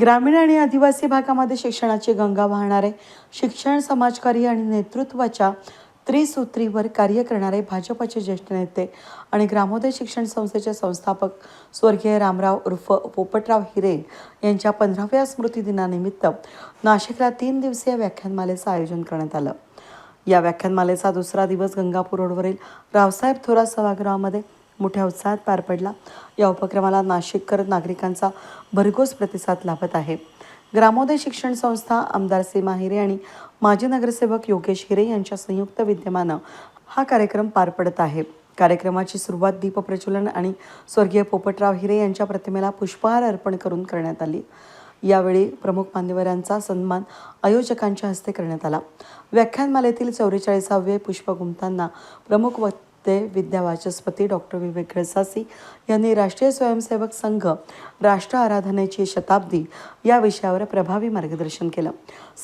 ग्रामीण आणि आदिवासी भागामध्ये शिक्षणाची गंगा वाहणारे शिक्षण समाजकार्य आणि नेतृत्वाच्या त्रिसूत्रीवर कार्य करणारे भाजपचे ज्येष्ठ नेते आणि ग्रामोदय शिक्षण संस्थेचे संस्थापक स्वर्गीय रामराव उर्फ पोपटराव हिरे यांच्या पंधराव्या स्मृतिदिनानिमित्त नाशिकला तीन दिवसीय व्याख्यानमालेचं आयोजन करण्यात आलं. या व्याख्यानमालेचा दुसरा दिवस गंगापूर रोडवरील रावसाहेब थोरात सभागृहामध्ये मोठ्या उत्साहात पार पडला. या उपक्रमाला नाशिककर नागरिकांचा भरघोस प्रतिसाद लाभत आहे. ग्रामोदय शिक्षण संस्था आमदार सीमा हिरे आणि माजी नगरसेवक योगेश हिरे यांच्या संयुक्त विद्यमानं हा कार्यक्रम पार पडत आहे. कार्यक्रमाची सुरुवात दीपप्रज्वलन आणि स्वर्गीय पोपटराव हिरे यांच्या प्रतिमेला पुष्पहार अर्पण करून करण्यात आली. यावेळी प्रमुख मान्यवरांचा सन्मान आयोजकांच्या हस्ते करण्यात आला. व्याख्यानमालेतील चौवेचाळीसावे पुष्प गुंतांना प्रमुख ते विद्यावाचस्पती डॉक्टर विवेक खळसासी यांनी राष्ट्रीय स्वयंसेवक संघ राष्ट्र आराधनेची शताब्दी या विषयावर प्रभावी मार्गदर्शन केलं.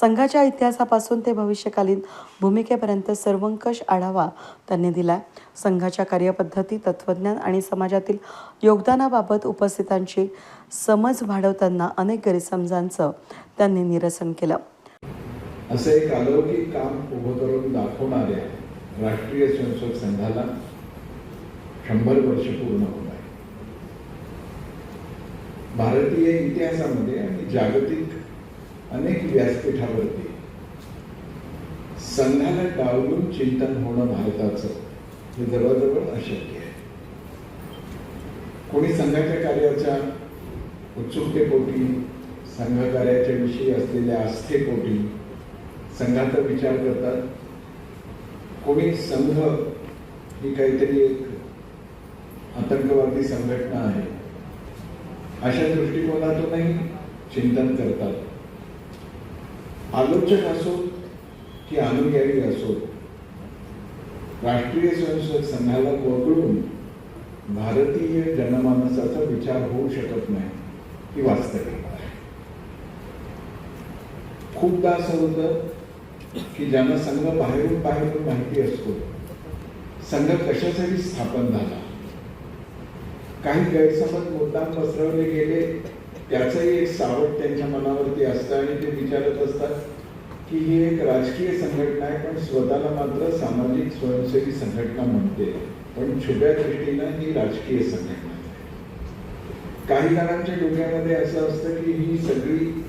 संघाच्या इतिहासापासून ते भविष्यकालीन भूमिकेपर्यंत सर्वंकष आढावा त्यांनी दिलाय संघाच्या कार्यपद्धती तत्त्वज्ञान आणि समाजातील योगदानाबाबत उपस्थितांची समज वाढवताना अनेक गैरसमजांचं त्यांनी निरसन केलं. असं एक अलौकिक काम उभं करून दाखवणारे राष्ट्रीय स्वयंसेवक संघाला शंभर वर्ष पूर्ण होत आहे. भारतीय इतिहासामध्ये आणि जागतिक अनेक व्यासपीठावरती संघाला डावलून चिंतन होणं भारताचं हे जवळजवळ अशक्य आहे. कोणी संघाच्या कार्याच्या उत्सुकतेपोटी संघ कार्याच्या विषयी असलेल्या आस्थेपोटी संघाचा विचार करतात कोणी संघ ही काहीतरी एक आतंकवादी संघटना आहे. अशा दृष्टिकोनातूनही चिंतन करतात. आलोचक असोत की अनुयायी असोत राष्ट्रीय स्वयंसेवक संघाला वगळून भारतीय जनमानसाचा विचार होऊ शकत नाही ही वास्तविकता आहे. खूपदा असं होतं की ज्यांना संघ बाहेरून बाहेरून माहिती असतो संघ कशासाठी स्थापन झाला? काही गैरसमज मुद्दाम पसरवले गेले त्याचंही एक सावट त्यांच्या मनावरती असतं आणि ते विचारत असतात की ही एक राजकीय संघटना आहे पण स्वतःला मात्र सामाजिक स्वयंसेवी संघटना म्हणते. पण छोट्या दृष्टीनं ही राजकीय संघटना आहे. काही जणांच्या डोक्यामध्ये असं असतं की ही सगळी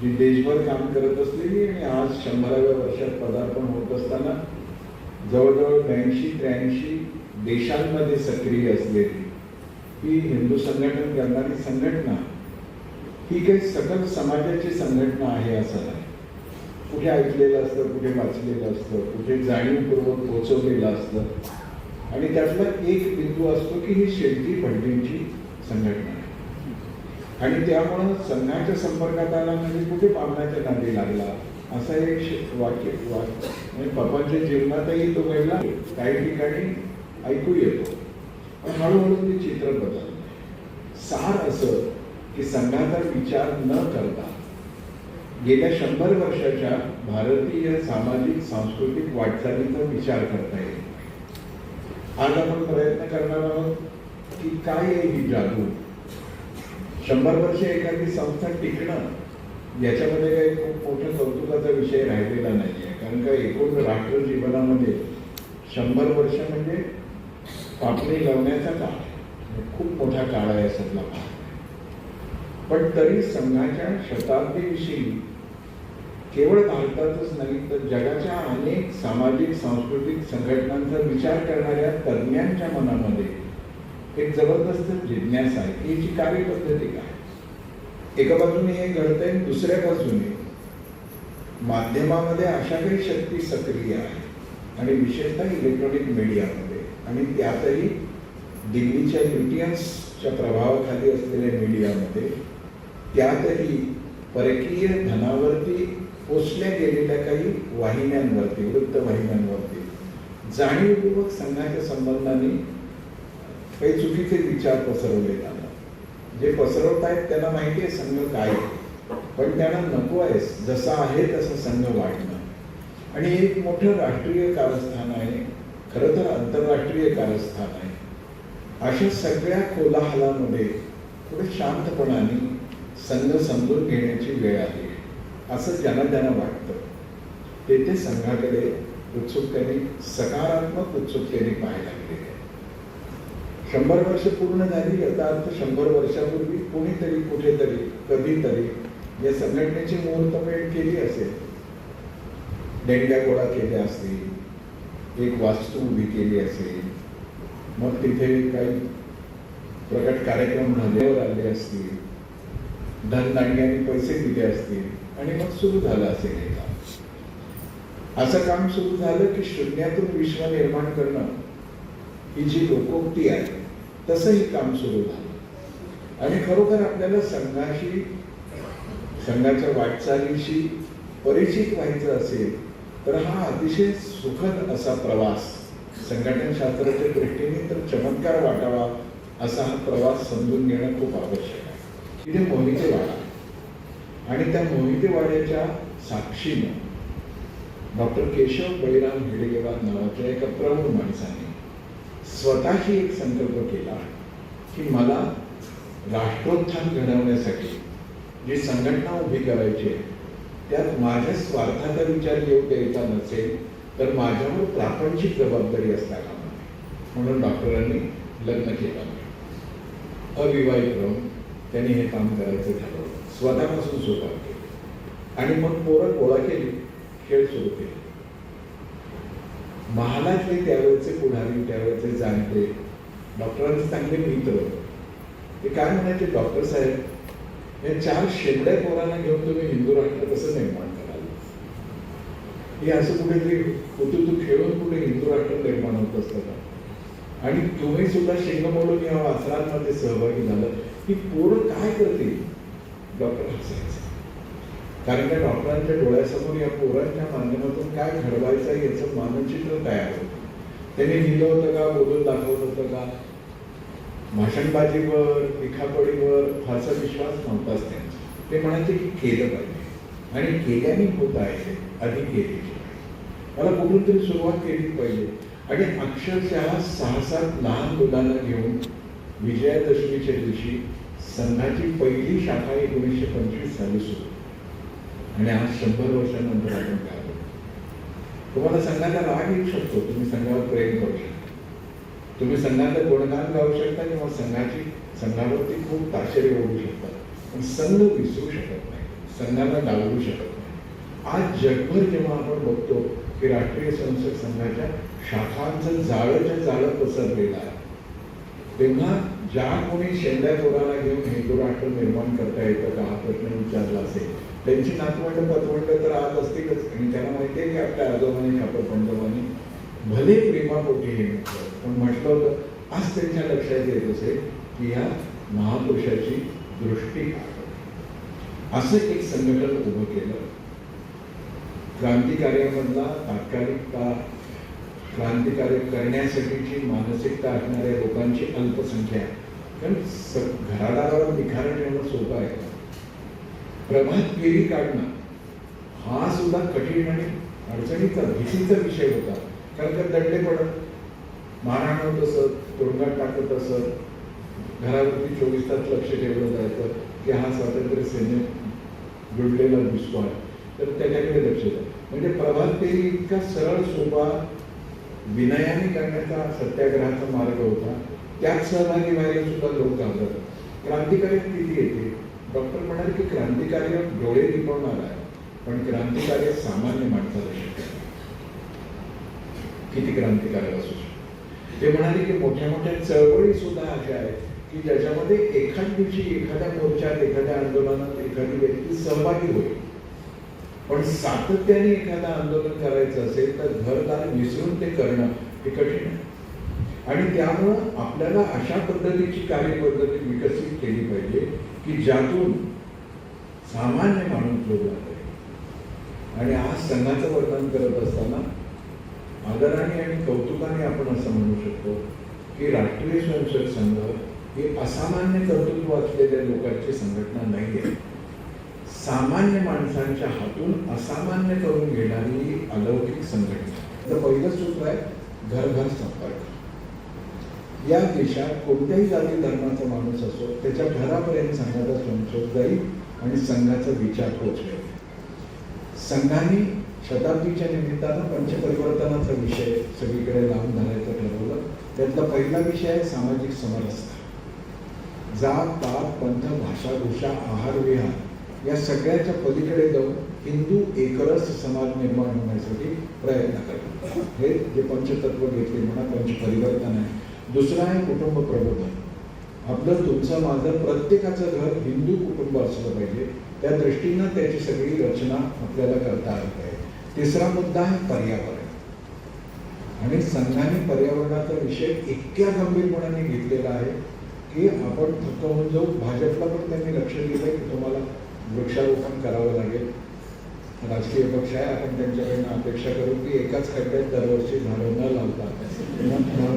जी देशभर काम करत असलेली आणि आज शंभराव्या वर्षात पदार्पण होत असताना जवळजवळ ब्याऐंशी त्र्याऐंशी देशांमध्ये सक्रिय असलेली ही हिंदू संघटन करणारी संघटना ही काही सकल समाजाची संघटना आहे असं नाही. कुठे ऐकलेलं असतं कुठे वाचलेलं असतं कुठे जाणीवपूर्वक पोचवलेलं असतं. आणि त्यातला एक बिंदू असतो की ही शेती फंडींची संघटना. आणि त्यामुळं संघाच्या संपर्कात आला म्हणजे कुठे पाहण्याच्या नादी लागला? असं एक वाक्य वाक्य. म्हणजे बाबांच्या जीवनातही तो घडला काही ठिकाणी ऐकू येतो. पण हळूहळू ते चित्र बदल सार असं की संघाचा विचार न करता गेल्या शंभर वर्षाच्या भारतीय सामाजिक सांस्कृतिक वाटचालीचा विचार करता येईल. आज आपण प्रयत्न करणार आहोत की काय आहे ही जागृती शंभर वर्ष एखादी संस्था टिकणं याच्यामध्ये काही खूप मोठ्या कौतुकाचा विषय राहिलेला नाही आहे कारण का एकूण राष्ट्र जीवनामध्ये शंभर वर्ष म्हणजे पापणी लावण्याचा काळ आहे. म्हणजे खूप मोठा काळ आहे असतला पण तरी संघाच्या शताब्दीविषयी केवळ भारतातच नाही तर जगाच्या अनेक सामाजिक सांस्कृतिक संघटनांचा विचार करणाऱ्या तज्ज्ञांच्या मनामध्ये एक जबरदस्त जिज्ञासा आहे. की याची कार्यपद्धती काय एका बाजूने हे घडतंय दुसऱ्या बाजूने माध्यमामध्ये अशा काही शक्ती सक्रिय आहे. आणि विशेषतः इलेक्ट्रॉनिक मीडियामध्ये आणि त्यातही दिल्लीच्या ब्रिटियन्सच्या प्रभावाखाली असलेल्या मीडियामध्ये त्यातही परकीय धनावरती पोचल्या गेलेल्या काही वाहिन्यांवरती वृत्तवाहिन्यांवरती जाणीवपूर्वक संघाच्या संबंधाने काही चुकीचे विचार पसरवले जातात. जे पसरवत आहेत त्यांना माहिती आहे संघ काय पण त्यांना नको आहेस. जसा आहे तसा संघ वाढणं आणि एक मोठं राष्ट्रीय कारस्थान आहे. खरं तर आंतरराष्ट्रीय कारस्थान आहे. अशा सगळ्या कोलाहलामध्ये थोडं शांतपणाने संघ समजून घेण्याची वेळ आली आहे. असं ज्यांना त्यांना वाटतं. ते ते संघाकडे उत्सुकतेने सकारात्मक उत्सुकतेने पाहायला लागलेले आहे शंभर वर्ष पूर्ण झाली याचा अर्थ शंभर वर्षापूर्वी कोणीतरी कुठेतरी कधीतरी या संघटनेची मुहूर्तमेढ केली असेल. देणग्या गोळा केल्या असतील एक वास्तू उभी केली असेल मग तिथे काही प्रकट कार्यक्रम झाल्यावर आले असतील धनदांड्याने पैसे दिले असतील आणि मग सुरू झालं असेल हे काम. असं काम सुरू झालं की शून्यातून विश्व निर्माण करणं ही जी लोकोक्ती आहे तसंही काम सुरू झालं. आणि खरोखर आपल्याला संघाशी संघाच्या वाटचालीशी परिचित व्हायचं असेल तर हा अतिशय सुखद असा प्रवास संघटन शास्त्राच्या दृष्टीने तर चमत्कार वाटावा असा हा प्रवास समजून घेणं खूप आवश्यक आहे. तिथे मोहिते वाडा. आणि त्या मोहिते वाड्याच्या साक्षीनं डॉक्टर केशव बळीराम हेडगेवार नावाच्या एका प्रौढ माणसाने स्वतःशी एक संकल्प केला की मला राष्ट्रोत्थान घडवण्यासाठी जी संघटना उभी करायची आहे त्यात माझ्या स्वार्थाचा विचार येऊ द्यायचा नसेल तर माझ्यावर प्रापंचिक जबाबदारी असता कामा नये म्हणून डॉक्टरांनी लग्न केलं. अविवाहित राहून त्यांनी हे काम करायचं ठरवलं. स्वतःपासून सुरुवात केली. आणि मग पोरं गोळा केली. खेळ सुरू केले. महालातले त्यावेळेचे पुढारी त्यावेळेचे जाणते. डॉक्टरांचे चांगले मित्र. ते काय म्हणायचे डॉक्टर साहेब या चार शेंड्या पोरांना घेऊन तुम्ही हिंदू राष्ट्र कसं निर्माण कराल? हे असं कुठेतरी कुतुतू खेळून कुठे हिंदू राष्ट्र निर्माण होत असतं. का आणि तुम्ही सुद्धा शेंग मोडून या वासरांमध्ये सहभागी झालं. की पोरं काय करतील? डॉक्टर हसायचं. कारण त्या डॉक्टरांच्या डोळ्यासमोर या पोरांच्या माध्यमातून काय घडवायचं याचं मानचित्र तयार होतं. त्यांनी लिहिलं होतं का बोलून दाखवत होतं का? भाषणबाजीवर लिखापडीवर फारसा विश्वास नव्हताच त्यांचा. ते म्हणायचे की केलं पाहिजे. आणि केल्याने होत आहे अधिक केली. मला कुठून तरी सुरुवात केली पाहिजे. आणि अक्षरशः सहा सात लहान मुलांना घेऊन विजयादशमीच्या दिवशी संघाची पहिली शाखा एकोणीसशे पंचवीस साली सुरू. आणि आज शंभर वर्षानंतर आपण काय करतो तुम्हाला संघाचा राग येऊ शकतो तुम्ही संघावर प्रेम करू शकता. तुम्ही संघाचं गुणगान गाऊ शकता किंवा संघाची संघावरती खूप ताशेरे ओढू शकता पण संघ विसरू शकत नाही संघाला डावलू शकत नाही. आज जगभर जेव्हा आपण बघतो की राष्ट्रीय संसद संघाच्या शाखांचं जाळंच्या जाळं पसरलेलं आहे तेव्हा ज्या कोणी शेंड्या पोराला घेऊन हिंदू राष्ट्र निर्माण करता येतं का हा प्रश्न विचारला असेल? त्यांची नातवंड पतवंड तर आज असतीलच. आणि त्यांना माहिती आहे की आपल्या आजोबांनी आपल्या पंजोबांनी भले प्रेमापोटी हे म्हटलं पण म्हटलं होतं आज त्यांच्या लक्षात येत असेल की या महापुरुषाची दृष्टी असं एक संघटन उभं केलं. क्रांतिकार्यामधला तात्कालिकता क्रांतिकार्य करण्यासाठीची मानसिकता असणाऱ्या लोकांची अल्पसंख्या आहे कारण स घरादारावर निखारण ठेवणं सोपं आहे. प्रभात फेरी काढणं हा सुद्धा कठीण आणि अडचणीचा भीतीचा विषय होता. कारण का दंडे पडत. मारहाण होत असत तुरुंगात टाकत असत. घरावरती चोवीस तास लक्ष ठेवलं जायचं की हा स्वातंत्र्य सैन्य जुडलेला दिसतो आहे तर त्याच्याकडे लक्ष द्या. म्हणजे प्रभात फेरी इतका सरळ सोपा विनयाने करण्याचा सत्याग्रहाचा मार्ग होता. त्यात सहभागी व्हायला सुद्धा लोक घाबरतात. क्रांतिकारी किती येते. डॉक्टर म्हणाले की क्रांतिकार्य डोळे रिपवणार आहे पण क्रांतिकार्य सामान्य माणसाला शक्य किती क्रांतिकारक असू शकतो? ते म्हणाले की मोठ्या मोठ्या चळवळी सुद्धा अशा आहेत की ज्याच्यामध्ये एखाद दिवशी एखाद्या मोर्चात एखाद्या आंदोलनात एखादी व्यक्ती सहभागी होईल. पण सातत्याने एखादा आंदोलन करायचं असेल तर घरदार विसरून ते करणं हे कठीण आहे. आणि त्यामुळं आपल्याला अशा पद्धतीची कार्यपद्धती विकसित केली पाहिजे की ज्यातून सामान्य माणूस जोडला आहे आणि आज संघाचं वर्णन करत असताना आदराने आणि कौतुकाने आपण असं म्हणू शकतो की राष्ट्रीय स्वयंसेवक संघ हे असामान्य कर्तृत्व असलेल्या लोकांची संघटना नाही आहे सामान्य माणसांच्या हातून असामान्य करून घेणारी अलौकिक संघटना. तर पहिलं सूत्र आहे घर घर संपर्क. या देशात कोणत्याही जाती धर्माचा माणूस असो त्याच्या घरापर्यंत संघाचा संशोध जाईल आणि संघाचा विचार पोचवेल संघाने शताब्दीच्या निमित्तानं पंचपरिवर्तनाचा विषय सगळीकडे लावून धरायचं ठरवलं. त्यातला पहिला विषय आहे सामाजिक समरसता. जात पात पंथ भाषा भूषा आहार विहार या सगळ्याच्या पलीकडे जाऊन हिंदू एकरस समाज निर्माण होण्यासाठी प्रयत्न करतात. हे जे पंचतत्व घेतले म्हणा पंचपरिवर्तन आहे दुसरं आहे कुटुंब प्रबोधन. आपलं तुमचं माझं प्रत्येकाचं घर हिंदू कुटुंब असलं पाहिजे. त्या दृष्टीनं त्याची सगळी रचना आपल्याला करता आली पाहिजे. तिसरा मुद्दा आहे पर्यावरण. आणि संघाने पर्यावरणाचा विषय इतक्या गंभीरपणाने घेतलेला आहे की आपण थक्क होऊन जाऊ भाजपला पण त्यांनी लक्ष दिलंय की तुम्हाला वृक्षारोपण करावं लागेल. राजकीय पक्ष आहे आपण त्यांच्याकडनं अपेक्षा करू की एकाच खड्ड्यात दरवर्षी झाडं न लावता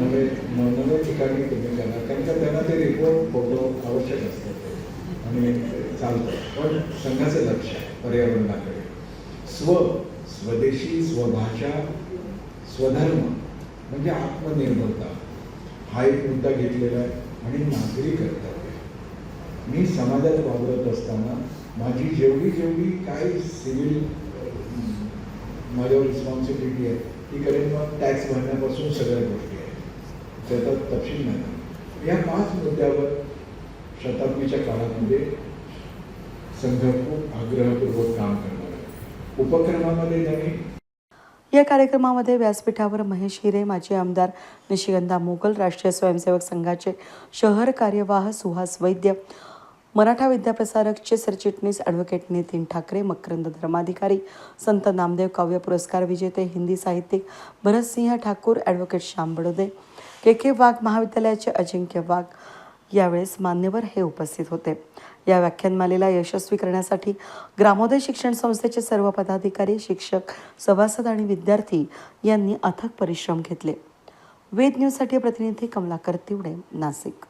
नवे नवे ठिकाणी तुम्ही करा. कारण का त्यांना ते रिपोर्ट फोटो आवश्यक असतात. आणि चालतं. पण संघाचं लक्ष आहे पर्यावरणाकडे. स्व स्वदेशी स्वभाषा स्वधर्म म्हणजे आत्मनिर्भरता. हा एक मुद्दा घेतलेला आहे आणि नागरी कर्तव्य मी समाजात वावरत असताना माझी जेवढी जेवढी काय सिव्हिल माझ्यावर रिस्पॉन्सिबिलिटी आहे ती करेन मग टॅक्स भरण्यापासून सगळ्या गोष्टी आहेत. त्याचा तपशील नाही. या पाच मुद्द्यावर शताब्दीच्या काळामध्ये संघ खूप आग्रहपूर्वक काम करणार आहे. उपक्रमामध्ये त्यांनी या कार्यक्रमामध्ये व्यासपीठावर महेश हिरे माजी आमदार निशिगंधा मोगल राष्ट्रीय स्वयंसेवक संघाचे शहर कार्यवाह सुहास वैद्य मराठा विद्याप्रसारकचे सरचिटणीस ॲडव्होकेट नितीन ठाकरे मकरंद धर्माधिकारी संत नामदेव काव्य पुरस्कार विजेते हिंदी साहित्यिक Bharatsingh Thakur advocate Shyam Badode K K Wagh महाविद्यालयाचे अजिंक्य वाघ यावेळेस मान्यवर हे उपस्थित होते. या व्याख्यानमालेला यशस्वी करण्यासाठी ग्रामोदय शिक्षण संस्थेचे सर्व पदाधिकारी शिक्षक सभासद आणि विद्यार्थी यांनी अथक परिश्रम घेतले. वेद न्यूजसाठी प्रतिनिधी कमलाकर तिवडे नाशिक.